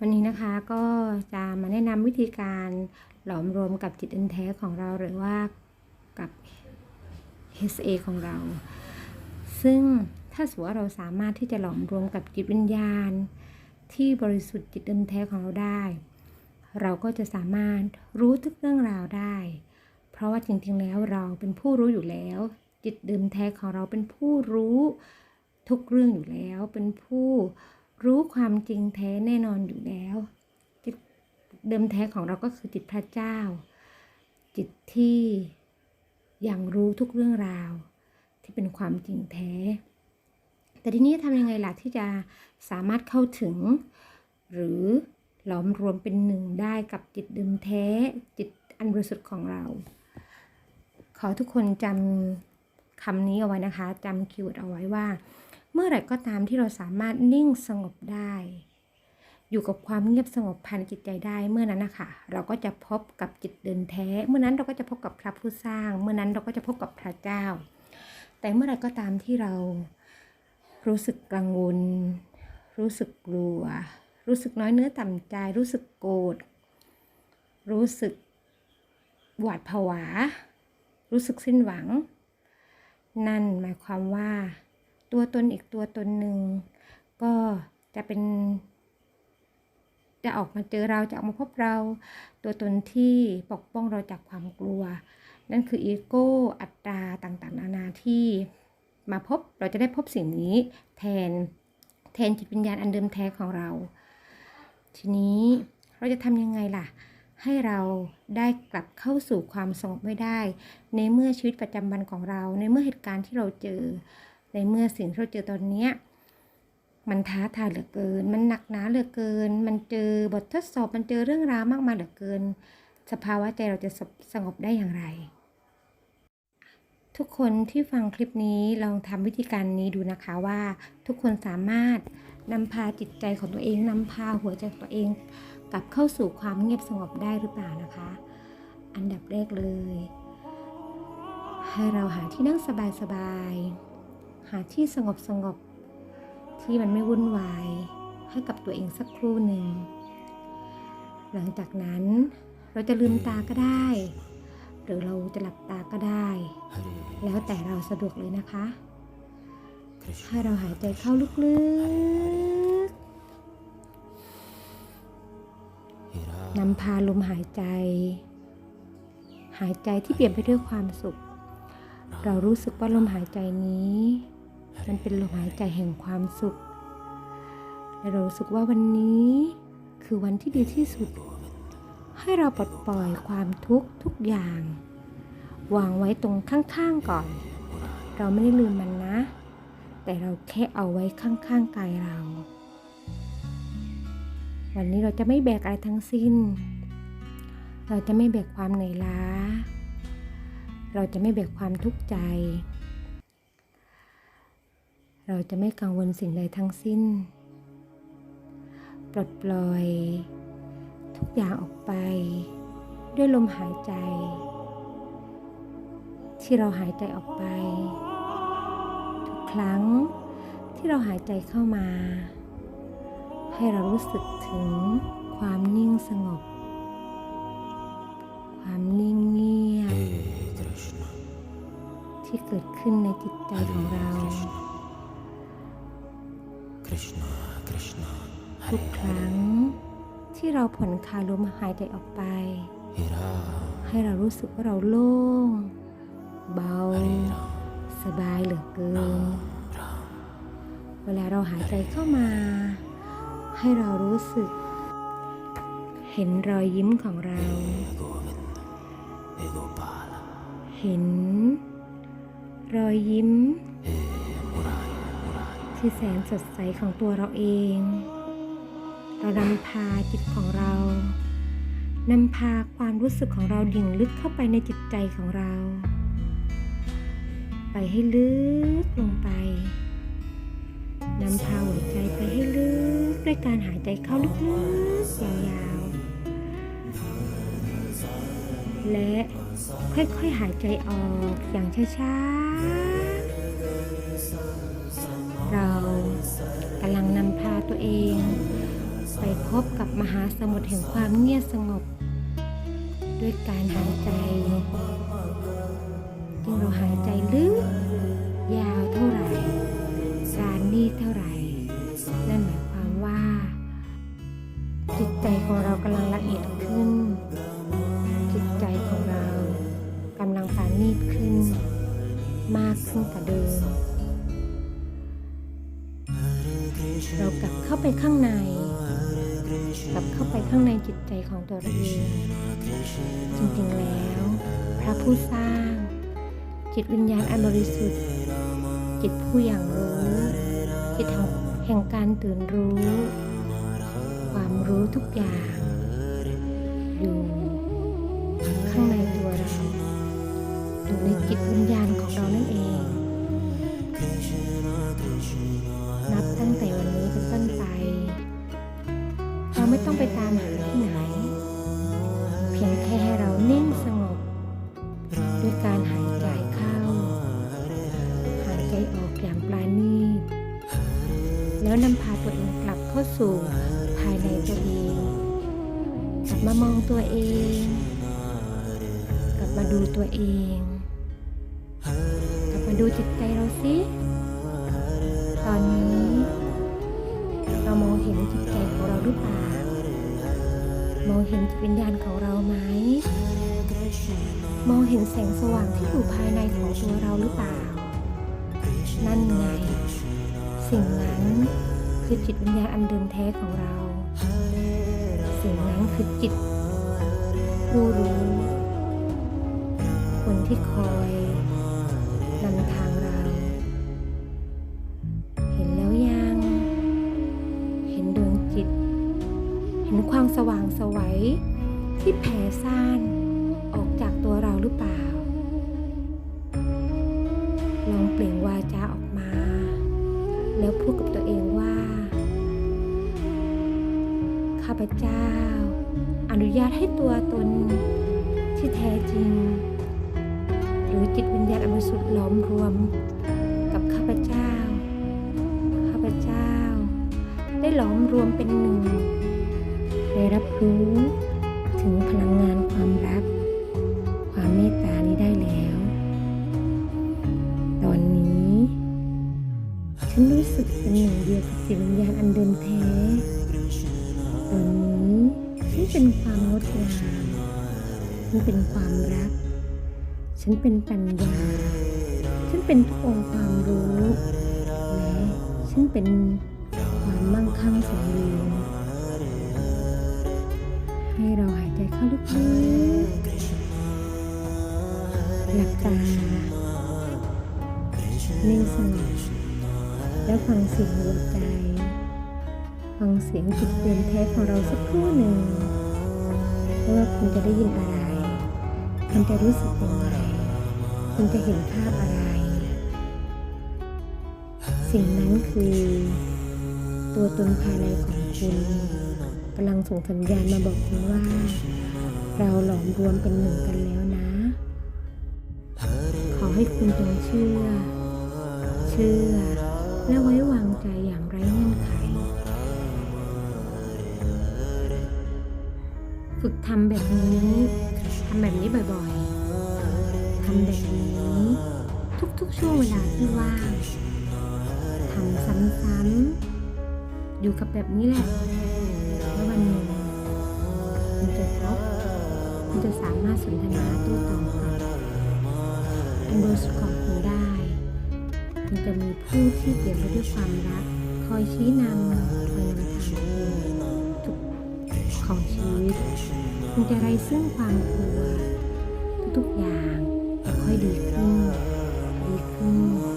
วันนี้นะคะก็จะมาแนะนำวิธีการหลอมรวมกับจิตอันแท้ของเราหรือว่ากับ HA ของเรา ซึ่งถ้าสมมติว่าเราสามารถที่จะหลอมรวมกับจิตวิญญาณ ที่บริสุทธิ์จิตอันแท้ของเราได้ เราก็จะสามารถรู้ทุกเรื่องราวได้ เพราะว่าจริงๆแล้วเราเป็นผู้รู้อยู่แล้ว จิตเดิมแท้ของเราเป็นผู้รู้ทุกเรื่องอยู่แล้ว เป็นผู้ รู้ความจริงแท้แน่นอนอยู่แล้ว จิตเดิมแท้ของเราก็คือจิตพระเจ้า จิตที่ยังรู้ทุกเรื่องราว ที่เป็นความจริงแท้ แต่ทีนี้ทำยังไงล่ะที่จะสามารถเข้าถึง หรือหลอมรวมเป็นหนึ่งได้กับจิตเดิมแท้ จิตอันบริสุทธิ์ของเรา ขอทุกคนจำคำนี้เอาไว้นะคะจำคีย์เวิร์ดเอาไว้ว่า เมื่อไหร่ก็ตามที่เราสามารถนิ่งสงบได้ อยู่กับความเงียบสงบภายในจิตใจได้เมื่อนั้นนะคะเราก็จะพบกับจิตเดินแท้ เมื่อนั้นเราก็จะพบกับพระผู้สร้าง เมื่อนั้นเราก็จะพบกับพระเจ้า แต่เมื่อไหร่ก็ตามที่เรารู้สึกกังวล รู้สึกกลัว รู้สึกน้อยเนื้อต่ำใจ รู้สึกโกรธ รู้สึกหวาดผวา รู้สึกสิ้นหวัง นั่นหมายความว่า ตัวตนอีกตัวตนหนึ่งก็จะเป็น จะออกมาเจอเราจะออกมาพบเรา ตัวตนที่ปกป้องเราจากความกลัว นั่นคืออีโก้อัตตาต่างๆ นานาที่มาพบเราจะได้พบสิ่งนี้แทนแทนจิตวิญญาณอันเดิมแท้ของเรา ทีนี้เราจะทำยังไงล่ะ ให้เราได้กลับเข้าสู่ความสงบไม่ได้ ในเมื่อชีวิตประจำวันของเรา ในเมื่อเหตุการณ์ที่เราเจอ ในเมื่อสิ่งที่เราเจอตอนนี้มันท้าทายเหลือเกิน มันหนักหนาเหลือเกิน มันเจอบททดสอบ มันเจอเรื่องราวมากมายเหลือเกิน สภาวะใจเราจะสสงบได้อย่างไร ทุกคนที่ฟังคลิปนี้ลองทำวิธีการนี้ดูนะคะว่า ทุกคนสามารถนำพาจิตใจของตัวเองนำพาหัวใจตัวเอง กลับเข้าสู่ความเงียบสงบได้หรือเปล่านะคะ อันดับแรกเลย ให้เราหาที่นั่งสบายๆ หาที่สงบสงบ ที่มันไม่วุ่นวาย ให้กับตัวเองสักครู่หนึ่ง หลังจากนั้นเราจะลืมตาก็ได้ หรือเราจะหลับตาก็ได้ แล้วแต่เราสะดวกเลยนะคะ ให้เราหายใจเข้าลึกๆนำพาลมหายใจ หายใจที่เปลี่ยนไปด้วยความสุขเรารู้สึกว่าลมหายใจนี้ มันเป็นลมหายใจแห่งความสุข และเรารู้สึกว่าวันนี้คือวันที่ดีที่สุด ให้เราปลดปล่อยความทุกข์ทุกอย่าง วางไว้ตรงข้างๆก่อน เราไม่ได้ลืมมันนะ แต่เราแค่เอาไว้ข้างๆกายเรา วันนี้เราจะไม่แบกอะไรทั้งสิ้น เราจะไม่แบกความเหนื่อยล้า เราจะไม่แบกความทุกข์ใจ เราจะไม่กังวลสิ่งใดทั้งสิ้น ปลดปล่อย ทุกอย่างออกไป ด้วยลมหายใจ ที่เราหายใจออกไป ทุกครั้งที่เราหายใจเข้ามา ให้เรารู้สึกถึงความนิ่งสงบ ความนิ่งเงียบที่เกิดขึ้นในจิตใจของเรา ทุกครั้งที่เราผ่อนคลายลมหายใจออกไป Hira ให้เรารู้สึกว่าเราโล่ง เบา สบายเหลือเกิน เวลาเราหายใจเข้ามา ให้เรารู้สึก เห็นรอยยิ้มของเรา Govind Egopala เห็น รอยยิ้ม ที่แสนสดใสของตัวเราเอง เรานำพาจิตของเรานำพาความรู้สึกของเราดิ่งลึกเข้าไปในจิตใจของเรา ไปให้ลึกลงไปนำพาหัวใจไปให้ลึกด้วยการหายใจเข้าลึกๆยาวๆและค่อยๆหายใจออกอย่างช้าๆ ตัวเอง ไปพบกับมหาสมุทรแห่งความเงียบสงบ ด้วยการหายใจยิ่งเราหายใจลึกยาวเท่าไหร่การนี่เท่าไหร่ นั่นหมายความว่า จิตใจของเรากำลังละเอียดขึ้น จิตใจของเรากำลังปราณีตขึ้น มากขึ้นกว่าเดิม เรากลับเข้าไปข้างใน กลับเข้าไปข้างในจิตใจของตัวเราเองจริงๆแล้ว พระผู้สร้าง จิตวิญญาณอันบริสุทธิ์ จิตผู้อย่างรู้ จิตแห่งการตื่นรู้ ความรู้ทุกอย่าง อยู่ข้างในตัวเราอยู่ในจิตวิญญาณของเรานั่นเอง นับตั้งแต่วันนี้ ไม่ต้องไปตามหาที่ไหน เพียงแค่ให้เรานิ่งสงบ ด้วยการหายใจเข้า หายใจออกอย่างปราณีต แล้วนำพาตัวเองกลับเข้าสู่ภายในตัวเองกลับมามองตัวเอง กลับมาดูตัวเอง กลับมาดูจิตใจเราสิ ตอนนี้ เรามองเห็นจิตใจของเราหรือเปล่ามองเห็นจิตวิญญาณของเราไหม มองเห็นแสงสว่างที่อยู่ภายในของตัวเราหรือเปล่า นั่นไง สิ่งนั้นคือจิตวิญญาณอันเดิมแท้ของเรา สิ่งนั้นคือจิตผู้รู้ คนที่คอยนำทางเรา ความสว่างสวัยที่แผ่ซ่านออกจากตัวเราหรือเปล่า ลองเปล่งวาจาออกมา แล้วพูดกับตัวเองว่า ข้าพเจ้า อนุญาตให้ตัวตนที่แท้จริง หรือจิตวิญญาณอันบริสุทธิ์ล้อมรวม กับข้าพเจ้า ข้าพเจ้า ได้หลอมรวมเป็นหนึ่ง ได้รับรู้ถึงพลังงานความรัก ความเมตตานี้ได้แล้ว ตอนนี้ ฉันรู้สึกเป็นหนึ่งเดียวกับจิตวิญญาณอันเดิมแท้ ตอนนี้ฉันเป็นความงดงามฉันเป็นความรัก ฉันเป็นปัญญา ฉันเป็นทุกองค์ความรู้ และฉันเป็นความมั่งคั่งสมบูรณ์ ให้เราหายใจเข้าลึกๆหลับตานิ่งสงบแล้วฟังเสียงหัวใจ ฟังเสียงจิตเดิมแท้ของเราสักครู่หนึ่งไม่ว่าคุณจะได้ยินอะไร คุณจะรู้สึกยังไง คุณจะเห็นภาพอะไร สิ่งนั้นคือ ตัวตนภายในของคุณ กำลังส่งสัญญาณมาบอกคุณว่า เราหลอมรวมเป็นหนึ่งกันแล้วนะ ขอให้คุณจงเชื่อ เชื่อ และไว้วางใจอย่างไร้เงื่อนไข ฝึกทำแบบนี้ทำแบบนี้บ่อยๆทำแบบนี้ ทุกๆช่วงเวลาที่ว่างทำซ้ำๆอยู่กับแบบนี้แหละ วันหนึ่งคุณจะพบคุณจะสามารถสนทนาโต้ตอบกับอันบอริสุทธิ์ของคุณได้คุณจะมีผู้ที่เปี่ยมไปด้วยความรัก คอยชี้นำคอยนำทางคุณทุกของชีวิตคุณจะไร้ซึ่งความกลัวทุกๆอย่างค่อยดีขึ้นดีขึ้น